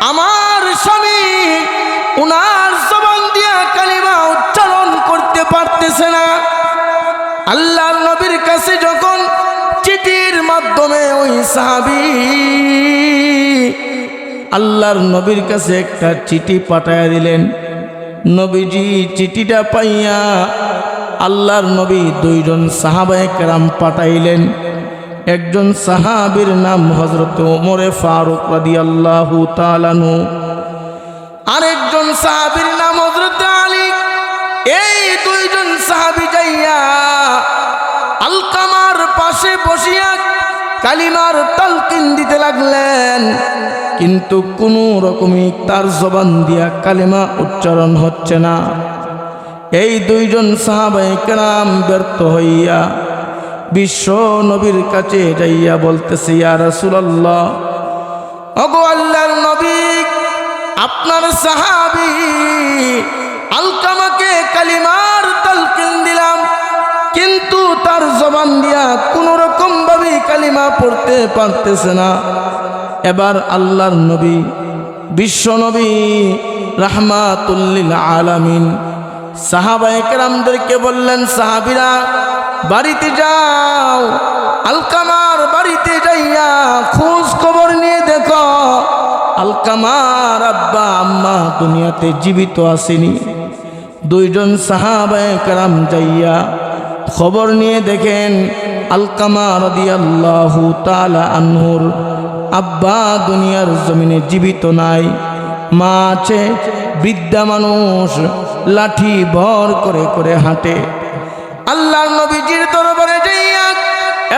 আমার স্বামী উনার জবান দিয়া কালিমা উচ্চারণ করতে পারতেছে না। আল্লাহ নবীর কাছে যখন চিঠির মাধ্যমে ওই সাহাবি আল্লাহর নবীর কাছে একটা চিঠি পাঠায় দিলেন, নবীজি চিঠিটা পাইয়া আল্লাহর নবী দুইজন সাহাবায়ে কেরাম পাঠাইলেন। একজন সাহাবীর নাম হজরত ওমরে ফারুক রাদি আল্লাহ তালানু আরেকজন সাহাবীর নাম হজরত আলী। এই দুইজন সাহাবি যাইয়া আলকামার পাশে বসিয়া কালিমার তালকিন দিতে লাগলেন। কিন্তু কোনো রকমই তার জবান দিয়া কালিমা উচ্চারণ হচ্ছে না। এই দুইজন সাহাবাই কেরাম ব্যর্থ হইয়া বিশ্ব নবীর কাছে যাইয়া বলতেছে, ইয়া রাসূলুল্লাহ, ওগো আল্লাহর নবী, আপনার সাহাবী আলকামাকে কালিমার তালকিন দিলাম, কিন্তু তার জবান দিয়া কোনো রকম ভাবে কালিমা পড়তে পারতেছে না। এবার আল্লাহর নবী, বিশ্ব নবী রাহমাতুল্লিল আলামিন সাহাবায়ে কেরামদেরকে বললেন, সাহাবিরা, বাড়িতে যাও, আলকামার বাড়িতে যাইয়া খোঁজ খবর নিয়ে দেখো। আলকামার আব্বা, আম্মা দুনিয়াতে জীবিত আসেনি। দুইজন সাহাবায়ে কেরাম যাইয়া খবর নিয়ে দেখেন, আলকামা রদিয়াল্লাহু তালা আনহুর আব্বা দুনিয়ার জমিনে জীবিত নাই। মা আছে, বৃদ্ধা মানুষ লাঠি ভর করে করে হাঁটে। আল্লাহর নবীজির দরবারে যাইয়া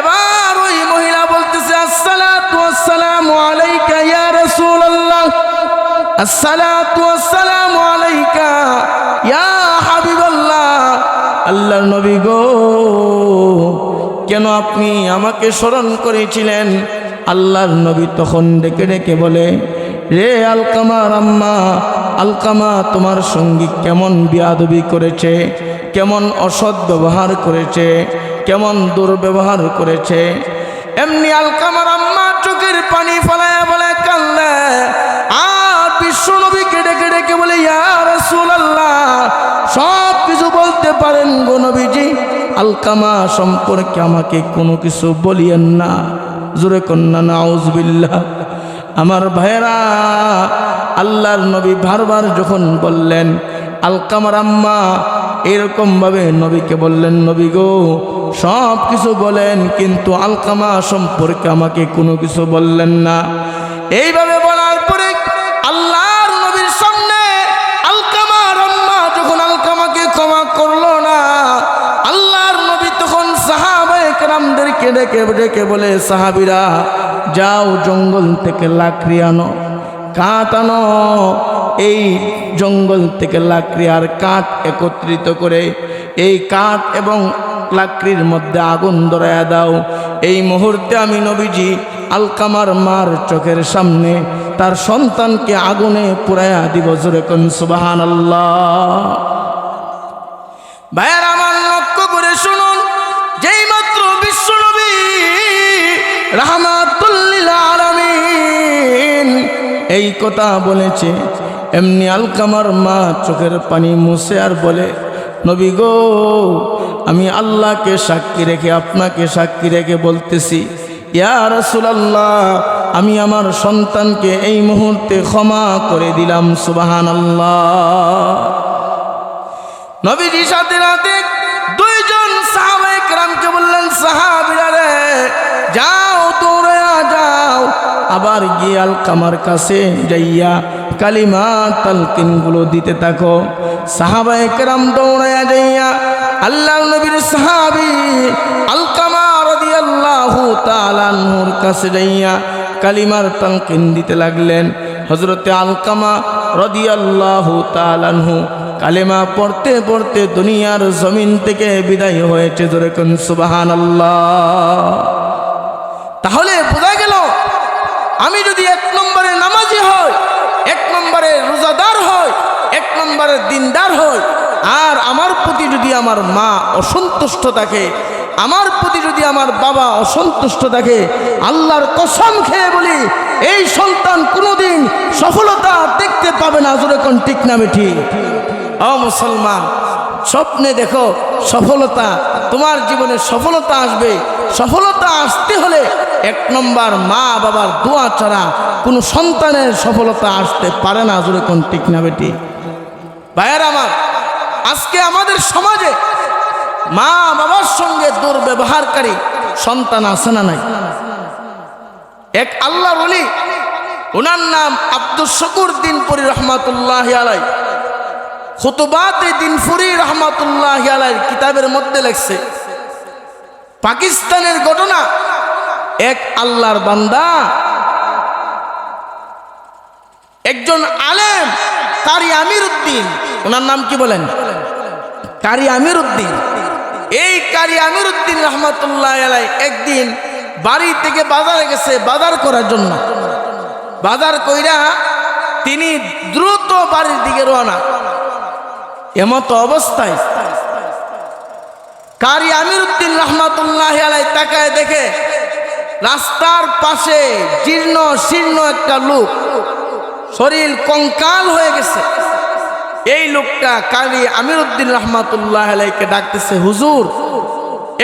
এবার ওই মহিলা বলতেছে, আসসালাতু আসসালামু আলাইকা ইয়া রাসূলুল্লাহ। আসসালাতু আসসালামু আলাইকা ইয়া হাবিবাল্লাহ। আল্লাহর নবী গো, কেন আপনি আমাকে স্মরণ করেছিলেন? আল্লাহর নবী তখন ডেকে ডেকে বলে, রে আলকামার আম্মা আলকামা তোমার সঙ্গী কেমন বিয়াদবি করেছে, কেমন অসৎ ব্যবহার করেছে, কেমন দুর্ব্যবহার করেছে? এমনি আলকামার আম্মা চোখের পানি ফলায় বলে কান্দে আর বিশ্ব নবীকে ডেকে ডেকে বলে, ইয়া রাসূলুল্লাহ, সব কিছু বলতে পারেন গো নবীজি। আলকামা সম্পর্কে আমাকে কোনো কিছু বলিয়েন না। জোরে কন্যা, নাউজবিল্লাহ। আমার ভাইয়েরা, আল্লাহর নবী বারবার যখন বললেন, আলকামার আম্মা, এরকমভাবে নবীকে বললেন, নবী গো সব কিছু বলেন, কিন্তু আলকামা সম্পর্কে আমাকে কোনো কিছু বললেন না। এইভাবে বলার পরে আল্লাহর নবীর সামনে আলকামার আম্মা যখন আলকামাকে ক্ষমা করল না, আল্লাহর নবী তখন সাহাবায়ে কেরামদেরকে ডেকে ডেকে বলে, সাহাবিরা যাও জঙ্গল থেকে লাকড়ি আনো কাঠ আনো। এই জঙ্গল থেকে লাকড়ি আর কাঠ একত্রিত করে এই কাঠ এবং লাকড়ির মধ্যে আগুন ধরাইয়া দাও। এই মুহূর্তে আমি নবীজি আলকামার মার চোখের সামনে তার সন্তানকে আগুনে পুরাইয়া দিব জোরে কোন সুবাহান আল্লাহ ভাইয়ার আমার লক্ষ্য করে শুনুন যেই মাত্র বিশ্বনবী রাহমাতুল্লিল এই কথা বলেছে। এমনি আলকামার মা চোখের পানি মুছে আর বলে, নবী গো, আমি আল্লাহকে সাক্ষী রেখে, আপনাকে সাক্ষী রেখে বলতেছি, ইয়া রাসূলুল্লাহ, আমি আমার সন্তানকে এই মুহূর্তে ক্ষমা করে দিলাম, সুবহানাল্লাহ। নবীজি সাথে রাতে দুইজন সাহাবায়ে কেরামকে বললেন, সাহাবীরা রে যাও আবার গিয়ে আলকামার কাছে যাইয়া কালিমা তালকিনগুলো দিতে থাকো। সাহাবায়ে কেরাম দৌড়াইয়া যাইয়া আল্লাহ নবীর সাহাবী আলকামা রাদিয়াল্লাহু তাআলা আনহুর কাছে যাইয়া কালিমার তালকিন দিতে লাগলেন। হযরতে আলকামা রাদিয়াল্লাহু তাআলা আনহু কালেমা পড়তে পড়তে দুনিয়ার জমিন থেকে বিদায় হয়েছে। ধরে সুবাহান তাহলে বোঝা গেল আমি যদি এক নম্বরে নামাজি হই, এক নম্বরে রোজাদার হই, এক নম্বরে দিনদার হই, আর আমার প্রতি যদি আমার মা অসন্তুষ্ট থাকে, আমার প্রতি যদি আমার বাবা অসন্তুষ্ট থাকে, আল্লাহর কসম খেয়ে বলি, এই সন্তান কোনোদিন সফলতা দেখতে পাবে না, জোরে কোন ঠিক না বেঠি ও মুসলমান, স্বপ্নে দেখো সফলতা, তোমার জীবনে সফলতা আসবে। সফলতা আসতে হলে এক নম্বর মা বাবার দোয়া ছাড়া কোনো সন্তানের সফলতা আসতে পারে না, জোরে কোন ঠিক না বেটি? ভাইয়ের আমার, আজকে আমাদের সমাজে মা বাবার সঙ্গে দুর্ব্যবহারকারী সন্তান আছে না নাই? এক আল্লাহ বলি ওনার নাম আব্দুল শকুর দিনপুরি রহমাতুল্লাহ আলাই খুতবাতে দিনপুরি রহমাতুল্লাহ আলাই কিতাবের মধ্যে লেখছে, পাকিস্তানের ঘটনা এক আল্লাহর বান্দা। একজন আলেম, কারি আমির উদ্দিন ওনার নাম কি বলেন? কারি আমির উদ্দিন এই কারি আমির উদ্দিন রহমতুল্লাহ একদিন বাড়ি থেকে বাজারে গেছে বাজার করার জন্য। বাজার কইরা তিনি দ্রুত বাড়ির দিকে রওনা। এমতো অবস্থায় কারি আমির উদ্দিন রহমতুল্লাহ তাকায় দেখে রাস্তার পাশে জীর্ণ শীর্ণ একটা লোক। শরীর কঙ্কাল হয়ে গেছে। এই লোকটা কারি আমির উদ্দিন রহমাতুল্লাহ আলাইকে ডাকতেছে, হুজুর,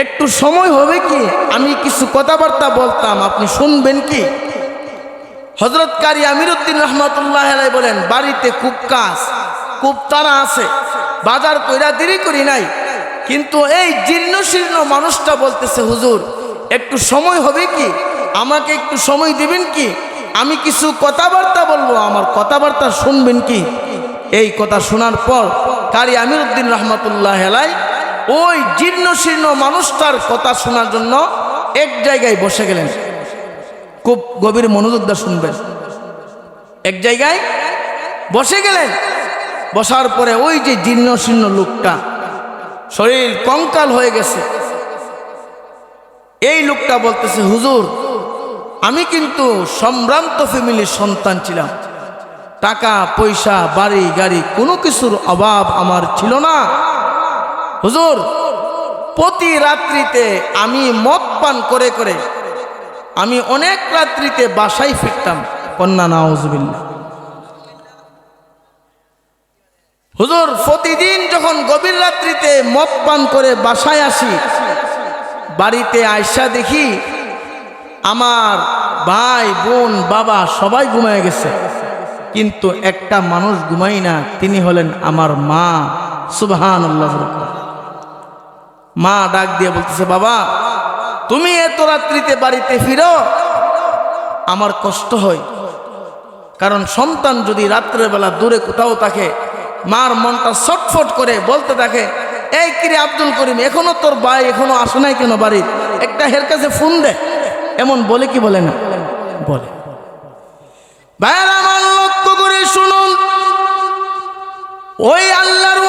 একটু সময় হবে কি? আমি কিছু কথাবার্তা বলতাম, আপনি শুনবেন কি? হজরত কারি আমির উদ্দিন রহমাতুল্লাহ আলাই বলেন, বাড়িতে খুব কাজ, খুব তারা আছে, বাজার কইরা দেরি করি নাই। কিন্তু এই জীর্ণ শীর্ণ মানুষটা বলতেছে, হুজুর একটু সময় হবে কি? আমাকে একটু সময় দিবেন কি? আমি কিছু কথাবার্তা বলব, আমার কথাবার্তা শুনবেন কি? এই কথা শোনার পর কারি আমির উদ্দিন রহমতুল্লাহ হেলাই ওই জীর্ণ শীর্ণ মানুষটার কথা শোনার জন্য এক জায়গায় বসে গেলেন। খুব গভীর মনোযোগ শুনবেন। এক জায়গায় বসে গেলেন। বসার পরে ওই যে জীর্ণ শীর্ণ লোকটা, শরীর কঙ্কাল হয়ে গেছে। এই লোকটা বলতেছে, হুজুর, আমি কিন্তু সম্ভ্রান্ত ফ্যামিলির সন্তান ছিলাম। টাকা, পয়সা, বাড়ি, গাড়ি, কোনো কিছুর অভাব আমার ছিল না। হুজুর, প্রতি রাত্রিতে আমি মদ পান করে করে আমি অনেক রাত্রিতে বাসায় ফিরতাম। কন্যা নাউজবিল্লা হুজুর, প্রতিদিন যখন গভীর রাত্রিতে মদ পান করে বাসায় আসি বাড়িতে আয়সা দেখি আমার ভাই, বোন, বাবা সবাই ঘুমায় গেছে। কিন্তু একটা মানুষ ঘুমাই না, তিনি হলেন আমার মা। সুবহান মা ডাক দিয়ে বলতেছে, বাবা, তুমি এত রাত্রিতে বাড়িতে ফিরো, আমার কষ্ট হয়। কারণ সন্তান যদি রাত্রেবেলা দূরে কোথাও থাকে, মার মনটা ছটফট করে বলতে থাকে এই কিরে আব্দুল করিম, এখনও তোর ভাই এখনও আসে নাই কেন বাড়ির? একটা হের কাছে ফোন দে। এমন বলে কি বলে না? বলে। করে শুনুন। ওই আল্লাহর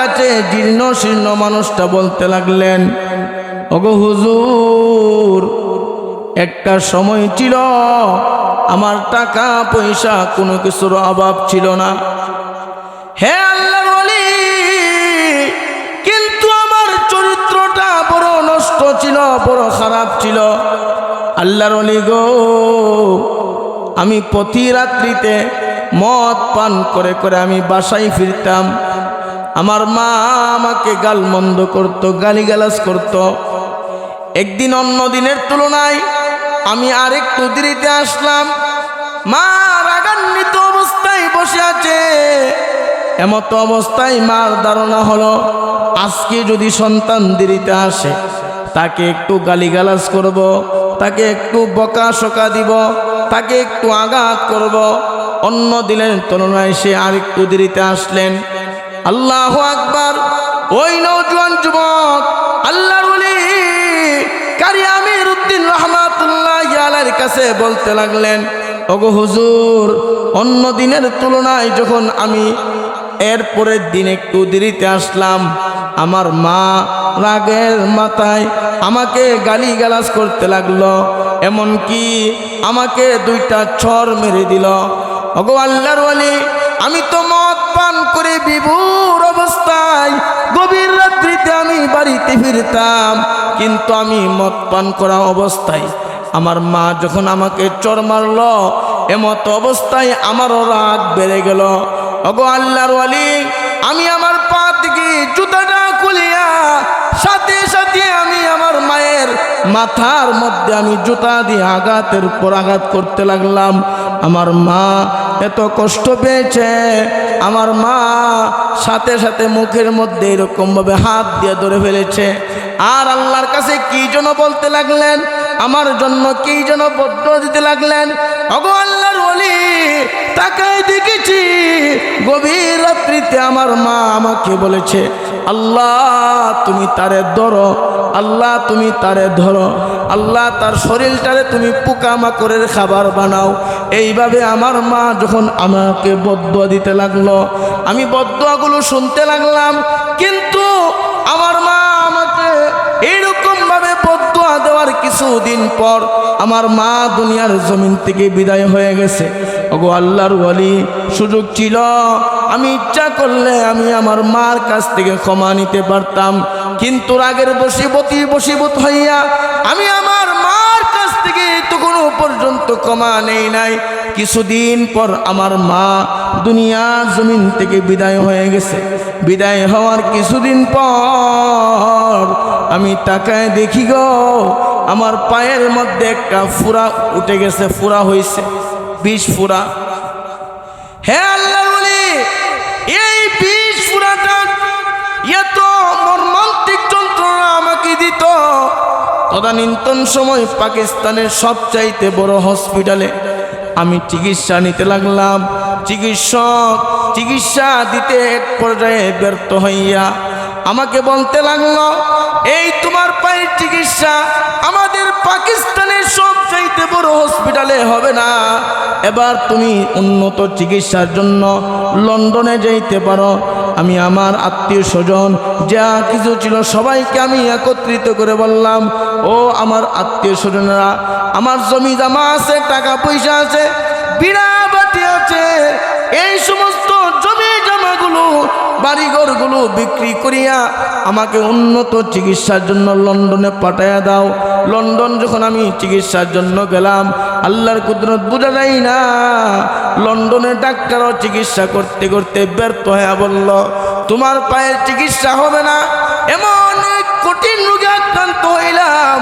কাছে শীর্ণ মানুষটা বলতে লাগলেন একটা সময় ছিল, আমার টাকা পয়সা কোনো কিছুর অভাব ছিল না। হে আল্লাহর ওলি কিন্তু আমার চরিত্রটা বড় নষ্ট ছিল, বড় খারাপ ছিল। আল্লাহর গো, আমি প্রতি রাত্রিতে মদ পান করে করে আমি বাসায় ফিরতাম। আমার মা আমাকে গাল গালমন্দ করতো, গালিগালাজ করতো। একদিন অন্য দিনের তুলনায় আমি আরেকটু দেরিতে আসলাম। মা রাগান্বিত অবস্থায় বসে আছে। এমত অবস্থায় মার ধারণা হলো, আজকে যদি সন্তান দেরিতে আসে, তাকে একটু গালিগালাজ করব। তাকে একটু বকা সকা দিব, তাকে একটু আঘাত করব। অন্য দিনের তুলনায় সে আর একটু দেরিতে আসলেন আল্লাহ আকবার ওই নৌজওয়ান যুবক, আল্লাহর ওলি, কারি কাছে বলতে লাগলেন, ওগো হুজুর, অন্য দিনের তুলনায় যখন আমি এরপরের দিন একটু দেরিতে আসলাম। আমার মা রাগের মাথায় আমাকে গালি গালাজ করতে লাগল, এমনকি আমাকে দুইটা ছর মেরে দিল। ওগো আল্লাহর ওয়ালি, আমি তো মদ পান করে বিভুর অবস্থায় গভীর রাত্রিতে আমি বাড়িতে ফিরতাম, কিন্তু আমি মদ পান করা অবস্থায় আমার মা যখন আমাকে চর মারল, এমত অবস্থায় আমারও রাগ বেড়ে গেল। অগো আল্লাহর ওয়ালি, আমি আমার পা থেকে জুতাটা খুলিয়া সাথে সাথে আমি আমার মায়ের মাথার মধ্যে আমি জুতা দিয়ে আঘাতের পর আঘাত করতে লাগলাম। আমার মা এত কষ্ট পেয়েছে। আমার মা সাথে সাথে মুখের মধ্যে এরকমভাবে হাত দিয়ে ধরে ফেলেছে। আর আল্লাহর কাছে কি যেন বলতে লাগলেন? আমার জন্য কি যেন বদ্ধ দিতে লাগলেন? অগো আল্লাহর ওলি তাকাই দেখেছি গভীর রাত্রিতে আমার মা আমাকে বলেছে, আল্লাহ তুমি তারে ধরো, আল্লাহ তুমি তারে ধরো, আল্লাহ তার শরীরটারে তুমি পোকামাকড়ের খাবার বানাও। এইভাবে আমার মা যখন আমাকে বদ্ধ দিতে লাগল, আমি বদ্ধগুলো শুনতে লাগলাম, কিন্তু আমার মা আমাকে এইরকম ভাবে বদুয়া দেওয়ার কিছুদিন পর আমার মা দুনিয়ার জমিন থেকে বিদায় হয়ে গেছে। ওগো আল্লাহর ওয়ালি, সুযোগ ছিল। আমি ইচ্ছা করলে আমি আমার মার কাছ থেকে ক্ষমা নিতে পারতাম। কিন্তু রাগের বসিবতী বসিবত হইয়া আমি আমার মার কাছ থেকে তখনও পর্যন্ত ক্ষমা নেই নাই। কিছুদিন পর আমার মা দুনিয়া জমিন থেকে বিদায় হয়ে গেছে। বিদায় হওয়ার কিছুদিন পর আমি তাকায় দেখি গো, আমার পায়ের মধ্যে একটা ফুরা উঠে গেছে, ফুরা হয়েছে বিষ ফুরা। হ্যাঁ আল্লাহ এই বিষ ফুরাটা এত মর্মান্তিক যন্ত্রণা আমাকে দিত। তদানীন্তন সময় পাকিস্তানের সবচাইতে বড় হসপিটালে আমি চিকিৎসা নিতে লাগলাম। চিকিৎসক, চিকিৎসা দিতে এক পর্যায়ে ব্যর্থ হইয়া আমাকে বলতে লাগল, এই তোমার পায়ের চিকিৎসা আমাদের পাকিস্তানের সব চাইতে বড় হসপিটালে হবে না। এবার তুমি উন্নত চিকিৎসার জন্য লন্ডনে যাইতে পারো। আমি আমার আত্মীয় স্বজন, যা কিছু ছিল সবাইকে আমি একত্রিত করে বললাম, ও আমার আত্মীয় স্বজনেরা, আমার জমি জামা আছে টাকা পয়সা আছে বিড়া বাড়িঘরগুলো বিক্রি করিয়া আমাকে উন্নত চিকিৎসার জন্য লন্ডনে পাঠাইয়া দাও। লন্ডন যখন আমি চিকিৎসার জন্য গেলাম, আল্লাহর কুদরত বোঝা যায় না। লন্ডনে ডাক্তারও চিকিৎসা করতে করতে ব্যর্থ হয়ে বলল, তোমার পায়ের চিকিৎসা হবে না। এমন কঠিন রোগে আক্রান্ত হইলাম।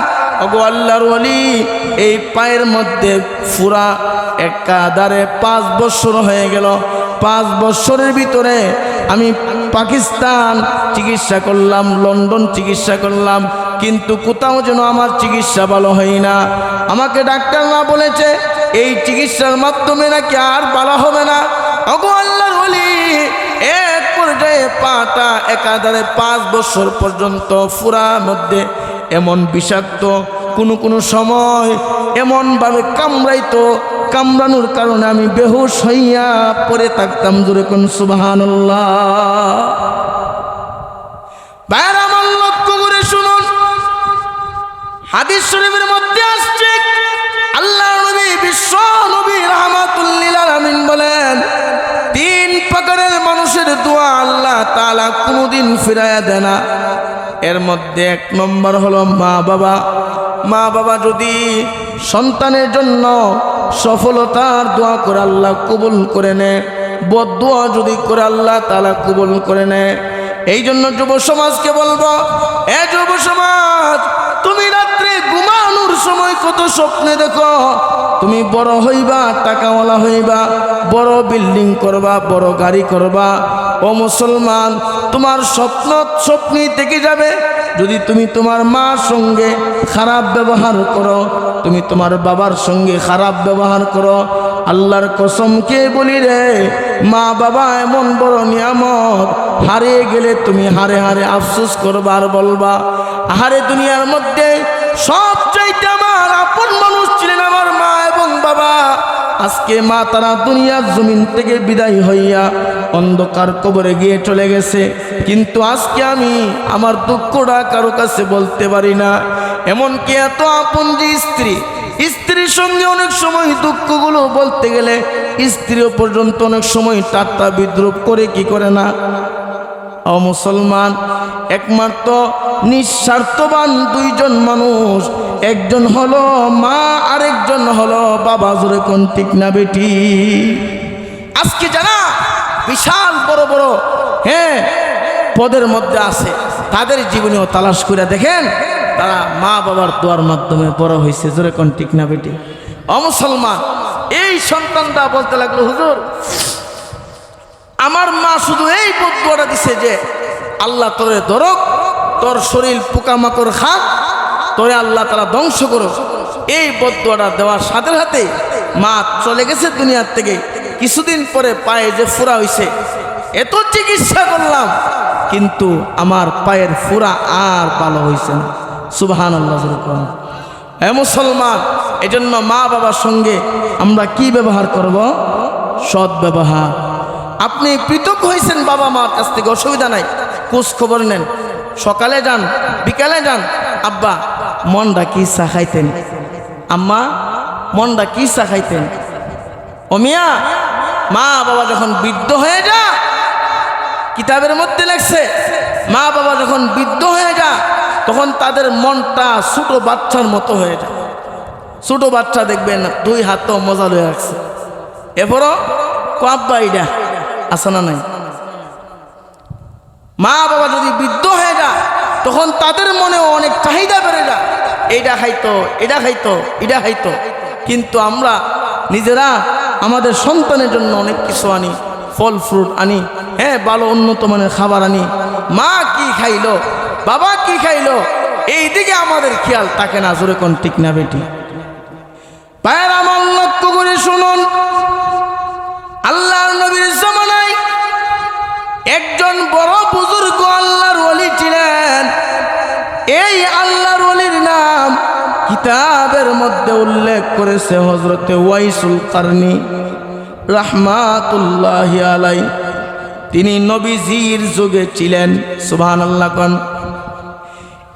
অগো আল্লাহর ওলি, এই পায়ের মধ্যে ফুরা একাধারে পাঁচ বছর হয়ে গেল। পাঁচ বছরের ভিতরে আমি পাকিস্তান চিকিৎসা করলাম, লন্ডন চিকিৎসা করলাম, কিন্তু কোথাও যেন আমার চিকিৎসা ভালো হয় না। আমাকে ডাক্তাররা বলেছে, এই চিকিৎসার মাধ্যমে নাকি আর ভালো হবে না। অগো ওলি, এক পর্যায়ে পাটা একাধারে পাঁচ বছর পর্যন্ত ফুরার মধ্যে এমন বিষাক্ত, কোনো কোনো সময় এমনভাবে কামড়াইতো কামড়ানোর কারণে আমি বেহুশ হইয়া পরে থাকতাম জোরে কোন সুবাহান ভাইয়ের, আমার শুনুন। হাদিস শরীফের মধ্যে আসছে, আল্লাহ নবী, বিশ্ব নবী রহমাতুল্লিল আলামিন বলেন তিন প্রকারের মানুষের দোয়া আল্লাহ তাআলা কোনোদিন ফিরাইয়া দেয় না। এর মধ্যে এক নম্বর হলো মা বাবা। মা বাবা যদি সন্তানের জন্য সফলতার দোয়া করে আল্লাহ কবুল করে নে বদুয়া যদি করে আল্লাহ তালা কবুল করে নেয় এই জন্য যুব সমাজকে বলব, এ যুব সমাজ তুমি রাত্রে ঘুমানোর সময় কত স্বপ্নে দেখো। তুমি বড় হইবা, টাকাওয়ালা হইবা, বড় বিল্ডিং করবা, বড় গাড়ি করবা। ও মুসলমান, তোমার স্বপ্ন স্বপ্নই থেকে যাবে। যদি তুমি তোমার মার সঙ্গে খারাপ ব্যবহার করো, তুমি তোমার বাবার সঙ্গে খারাপ ব্যবহার করো, আল্লাহর কসমকে বলি রে? মা বাবা এমন বড় নিয়ামত, হারিয়ে গেলে তুমি হারে হারে আফসোস করবা আর বলবা হারে দুনিয়ার মধ্যে সব চাইতে আমার আপন মানুষ ছিলেন আমার মা এবং বাবা। আজকে মা তারা দুনিয়ার জমিন থেকে বিদায় হইয়া অন্ধকার কবরে গিয়ে চলে গেছে। কিন্তু আজকে আমি আমার দুঃখটা কারও কাছে বলতে পারি না। এমনকি এত আপন যে স্ত্রী, স্ত্রীর সঙ্গে অনেক সময় দুঃখগুলো বলতে গেলে স্ত্রীও পর্যন্ত অনেক সময় টাট্টা বিদ্রুপ করে কি করে না? ও মুসলমান, একমাত্র নিঃস্বার্থবান দুইজন মানুষ, একজন হলো মা, আরেকজন হলো বাবা, জোরে কোন ঠিক না বেটি? আজকে যারা বিশাল বড় বড় হ্যাঁ পদের মধ্যে আছে, তাদের জীবনেও তালাশ করে দেখেন, তারা মা বাবার দোয়ার মাধ্যমে বড় হয়েছে জোরে কোন ঠিক না বেটি? অমুসলমান এই সন্তানটা বলতে লাগল, হুজুর আমার মা শুধু এই বদুয়াটা দিছে যে, আল্লাহ তোরে ধরক তোর শরীর পোকামাকড় খাক, তোরে আল্লাহ তারা ধ্বংস করো এই বদুয়াটা দেওয়ার সাথে সাথে মা চলে গেছে দুনিয়ার থেকে। কিছুদিন পরে পায়ে যে ফুরা হইছে, এত চিকিৎসা করলাম, কিন্তু আমার পায়ের ফুরা আর ভালো হয়েছে না। সুবাহান আল্লাহ এ মুসলমান, এজন্য মা বাবার সঙ্গে আমরা কি ব্যবহার করব? সৎ ব্যবহার। আপনি পৃথক হয়েছেন বাবা মার কাছ থেকে, অসুবিধা নাই। খোঁজ খবর নেন। সকালে যান, বিকালে যান। আব্বা, মনটা কি চা খাইতেন? আম্মা, মনটা কি চা খাইতেন? অমিয়া মা বাবা যখন বৃদ্ধ হয়ে যা, কিতাবের মধ্যে লেখছে, মা বাবা যখন বৃদ্ধ হয়ে যা, তখন তাদের মনটা ছোট বাচ্চার মতো হয়ে যায়। ছোট বাচ্চা দেখবেন দুই হাত মজা লয়ে রাখছে এরপরও কাব্বা ইডা আসে না নাই? মা বাবা যদি বৃদ্ধ হয়ে যায়, তখন তাদের মনেও অনেক চাহিদা বেড়ে যায়। এইটা খাইতো এটা খাইতো এটা খাইতো। কিন্তু আমরা নিজেরা আমাদের সন্তানের জন্য অনেক কিছু আনি, ফল ফ্রুট আনি হ্যাঁ ভালো উন্নত মানের খাবার আনি। মা কি খাইলো? বাবা কি খাইলো? এই দিকে আমাদের খেয়াল থাকে না, জোরে কোন ঠিক না বেটি? পায়ের আমার লক্ষ্য করে শুনুন। আল্লাহর নবীর একজন বড় বুজুর্গ আল্লাহর অলি ছিলেন। এই আল্লাহর অলির নাম কিতাবের মধ্যে উল্লেখ করেছে হজরতে ওয়াইসুল কারনি রাহমাতুল্লাহ আলাই। তিনি নবীজির যুগে ছিলেন সুবহান আল্লাহ কন।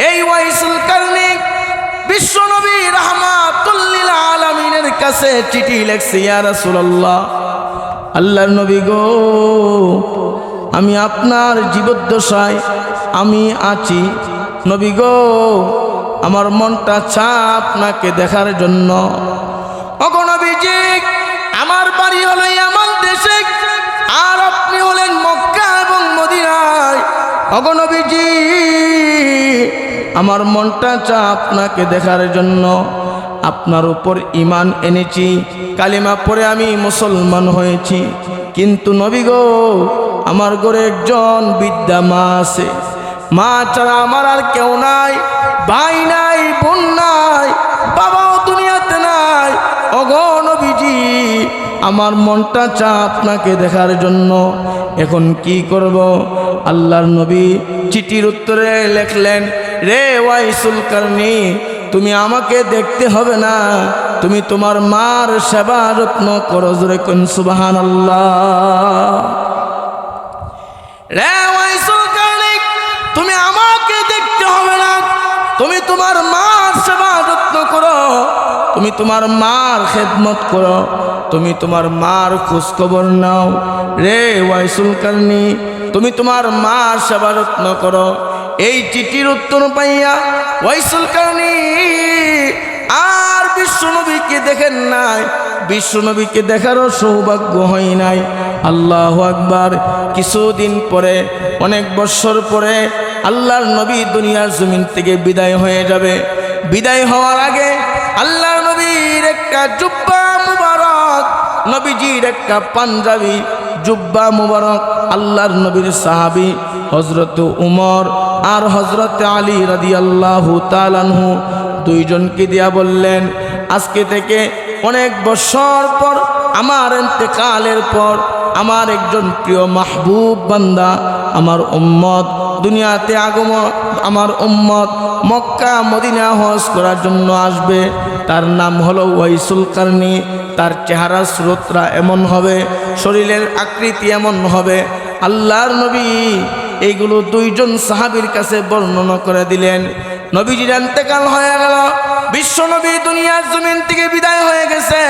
এই ওয়াইসুল কারনি বিশ্ব নবী রহমাতুল্লিল আলমিনের কাছে চিঠি লেখছে, ইয়া রাসূলুল্লাহ, আল্লাহর নবী গো আমি আপনার জীবদ্দশায় আমি আছি। নবী গো, আমার মনটা চা আপনাকে দেখার জন্য। অগণবীজি আমার বাড়ি হলো আমার দেশে, আর আপনি হলেন মক্কা এবং মদিনায়। অগণবীজি আমার মনটা চা আপনাকে দেখার জন্য। আপনার উপর ইমান এনেছি, কালিমা পরে আমি মুসলমান হয়েছি। কিন্তু নবী গো আমার ঘরে একজন বিদ্যা মা আছে। মা ছাড়া আমার আর কেউ নাই, ভাই নাই, বোন নাই, বাবাও দুনিয়াতে নাই। অগণবিজি আমার মনটা চা আপনাকে দেখার জন্য। এখন কি করব? আল্লাহর নবী চিঠির উত্তরে লেখলেন, রে ওয়াইসুল কারনি তুমি আমাকে দেখতে হবে না। তুমি তোমার মার সেবা যত্ন করো জোরে কোন সুবাহান কারনি তুমি আমাকে দেখতে হবে না। তুমি তোমার মার সেবা যত্ন করো। তুমি তোমার মার খেদমত করো। তুমি তোমার মার খোঁজ খবর নাও। রে ওয়াইসুল কারনি তুমি তোমার মার সেবা যত্ন করো। এই চিঠির উত্তর পাইয়া ওয়াইসুল কারনি আর বিশ্বনবীকে দেখেন নাই। বিশ্বনবীকে দেখারও সৌভাগ্য হয় নাই। আল্লাহ আকবার। কিছুদিন পরে, অনেক বৎসর পরে আল্লাহর নবী দুনিয়ার জমিন থেকে বিদায় হয়ে যাবে। বিদায় হওয়ার আগে আল্লাহর নবীর একটা জুব্বা মুবারক, নবীজির একটা পাঞ্জাবি জুব্বা মুবারক আল্লাহর নবীর সাহাবি হজরত উমর আর হজরত আলী রাদি আল্লাহ তালানহু দুইজনকে দিয়া বললেন, আজকে থেকে অনেক বছর পর, আমার এতেকালের পর আমার একজন প্রিয় মাহবুব বান্দা, আমার উম্মত, দুনিয়াতে আগমন আমার উম্মত মক্কা, মদিনা হজ করার জন্য আসবে। তার নাম হলো ওয়াইসুল কারনি। তার চেহারা স্রোতরা এমন হবে, শরীরের আকৃতি এমন হবে। আল্লাহর নবী এইগুলো দুইজন সাহাবীর কাছে বর্ণনা করে দিলেন। নবীজির এতেকাল হয়ে গেল। বিশ্ব নবী দুনিয়ার জমিন থেকে বিদায় হয়ে গেছে।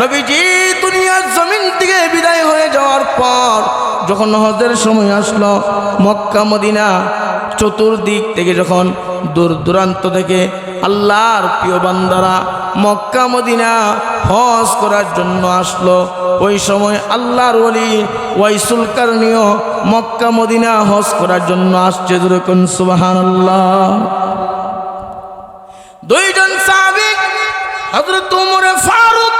নবীজি দুনিয়ার জমিন থেকে বিদায় হয়ে যাওয়ার পর যখন হজের সময় আসলো, মক্কা, মদিনা চতুর্দিক থেকে যখন দূর দূরান্ত থেকে আল্লাহর প্রিয় বান্দারা মক্কা, মদিনা হজ করার জন্য আসলো, ওই সময় আল্লাহর ওলি ওয়াইসুল কারণীয় মক্কা, মদিনা হজ করার জন্য আসছে। যেরকম সুবাহান আল্লাহ দুইজন ওমর ফারুক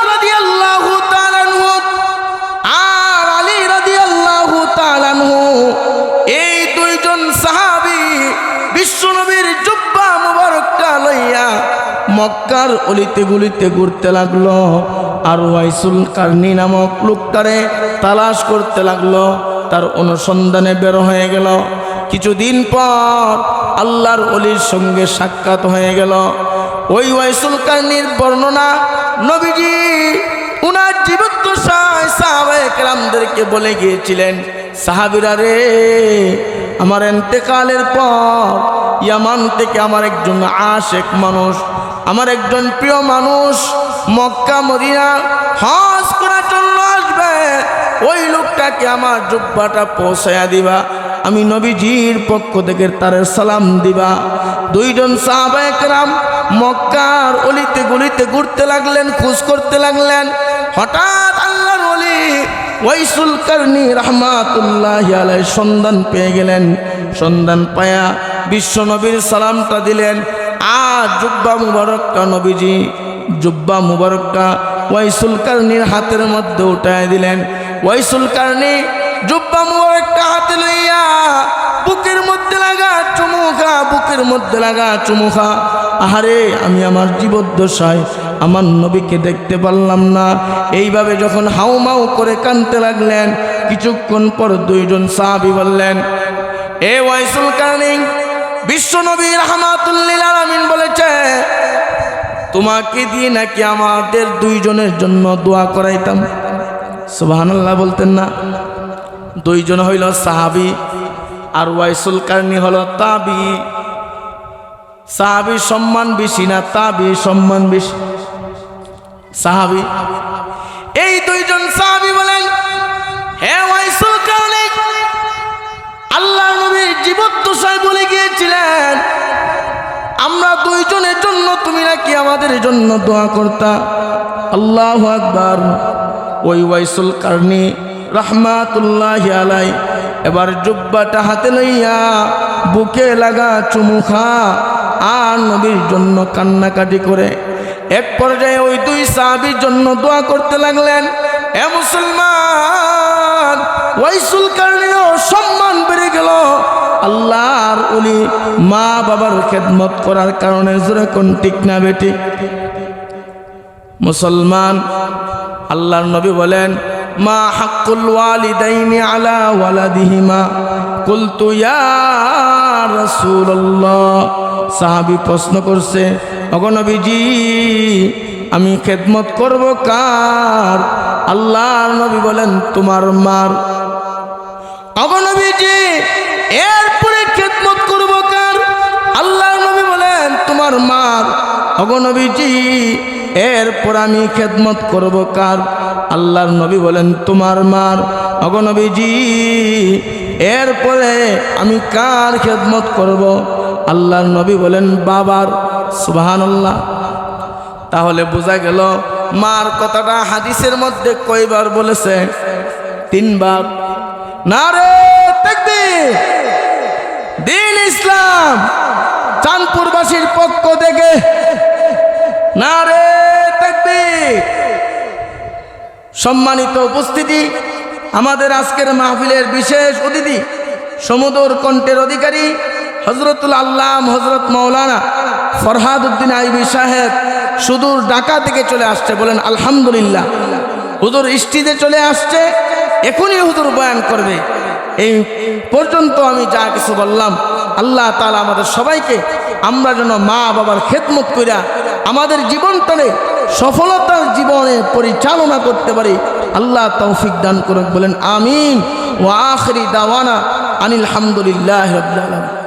আর এই দুইজন সাহাবী বিশ্বনবীর লইয়া মক্কার অলিতে গুলিতে ঘুরতে লাগল আর ওয়াইসুল কারনি নামক লোকটারে তালাশ করতে লাগল। তার অনুসন্ধানে বের হয়ে গেল। কিছুদিন পর আল্লাহর অলির সঙ্গে সাক্ষাৎ হয়ে গেল। ওই ওয়াইসুল কারনির বর্ণনা নবীজি উনার জীবদ্দশায় সাহাবায়ে বলে গিয়েছিলেন, সাহাবিরা রে, আমার এন্তেকালের পর ইয়ামান থেকে আমার একজন আশেক মানুষ, আমার একজন প্রিয় মানুষ মক্কা, মদিনা হজ করার জন্য আসবে। ওই লোকটাকে আমার জুব্বাটা পৌঁছায়া দিবা। আমি নবীজির পক্ষ থেকে তার সালাম দিবা। দুইজন সাহাবায়াম মক্কার অলিতে গলিতে ঘুরতে লাগলেন, খোঁজ করতে লাগলেন। হঠাৎ আল্লাহর অলি ওয়াইসুল কারনি রহমাতুল্লাহ আলাই সন্ধান পেয়ে গেলেন। সন্ধান পায়া বিশ্ব নবীর সালামটা দিলেন। আর জুব্বা মুবারকটা নবীজি, জুব্বা মুবারকটা ওয়াইসুল কারনির হাতের মধ্যে উঠায় দিলেন। ওয়াইসুল কারনি জুব্বা একটা হাতে লইয়া বুকের মধ্যে লাগা চুমুখা, বুকের মধ্যে লাগা চুমুখা। আহারে, আমি আমার জীবদ্দশায় আমার নবীকে দেখতে পারলাম না। এইভাবে যখন হাউমাউ করে কানতে লাগলেন, কিছুক্ষণ পর দুইজন সাহাবি বললেন, এ ওয়াইসুল কারনি বিশ্ব নবী রহমাতুল্লিল আলমিন বলেছে, তোমাকে দিয়ে নাকি আমাদের দুইজনের জন্য দোয়া করাইতাম? সুবহানাল্লাহ বলতেন না। দুইজন হইল সাহাবি আর ওয়াইসুল কারনি হল তাবি। সাহাবি সম্মান বেশি না তাবি সম্মান বেশি? সাহাবি। এই দুইজন সাহাবি বলেন, হে ওয়াইসুল কারনি আল্লাহ নবীর জীবদ্দশায় বলে গিয়েছিলেন, আমরা দুইজনের জন্য তুমি নাকি আমাদের জন্য দোয়া করতা? আল্লাহ আকবার। ওই ওয়াইসুল কারনি রহমাতুল্লাহ আলাই, এবার জুব্বাটা হাতে লইয়া বুকে লাগা চুমুখা আর নবীর জন্য কান্নাকাটি করে। এক পর্যায়ে ওই দুই সাহাবির জন্য দোয়া করতে লাগলেন, এ মুসলমান ওয়াইসুল কারণেও সম্মান বেড়ে গেল। আল্লাহর উলি মা বাবার খেদমত করার কারণে যেরকম ঠিক না বেটি? মুসলমান, আল্লাহর নবী বলেন মা হাক্কুল ওয়ালিদাইনি আলা ওয়ালাদিহিমা। কুলতু ইয়া রাসূলুল্লাহ। সাহাবী প্রশ্ন করছে অগনবীজি আমি খেদমত করব কার? আল্লাহর নবী বলেন, তোমার মার। অগনবীজি এরপরে খেদমত করব কার? আল্লাহর নবী বলেন, তোমার মার। অগনবীজি এরপর আমি খেদমত করব কার? আল্লাহর নবী বলেন, তোমার মার। অগনবীজি এরপরে আমি কার খেদমত করব? আল্লাহর নবী বলেন, বাবার। সুবহানাল্লাহ। তাহলে বোঝা গেল, মার কথাটা হাদিসের মধ্যে কয়বার বলেছে? তিনবার। না রে দিন ইসলাম চাঁদপুরবাসীর পক্ষ থেকে। না রে সম্মানিত উপস্থিতি, আমাদের আজকের মাহফিলের বিশেষ অতিথি, সমুদর কণ্ঠের অধিকারী হজরতুল আল্লাম হজরত মৌলানা ফরহাদ উদ্দিন আইবি সাহেব সুদূর ঢাকা থেকে চলে আসছে বলেন, আলহামদুলিল্লাহ। হুজুর স্টিজে চলে আসছে, এখনই হুজুর বয়ান করবে। এই পর্যন্ত আমি যা কিছু বললাম, আল্লাহ তালা আমাদের সবাইকে, আমরা যেন মা বাবার খেদমত করিয়া আমাদের জীবনটারে সফলতার জীবনে পরিচালনা করতে পারি। আল্লাহ তৌফিক দান করুক, বলেন আমিন। ও আখরি দাওয়ানা আনিল হামদুলিল্লাহ রবিল আলম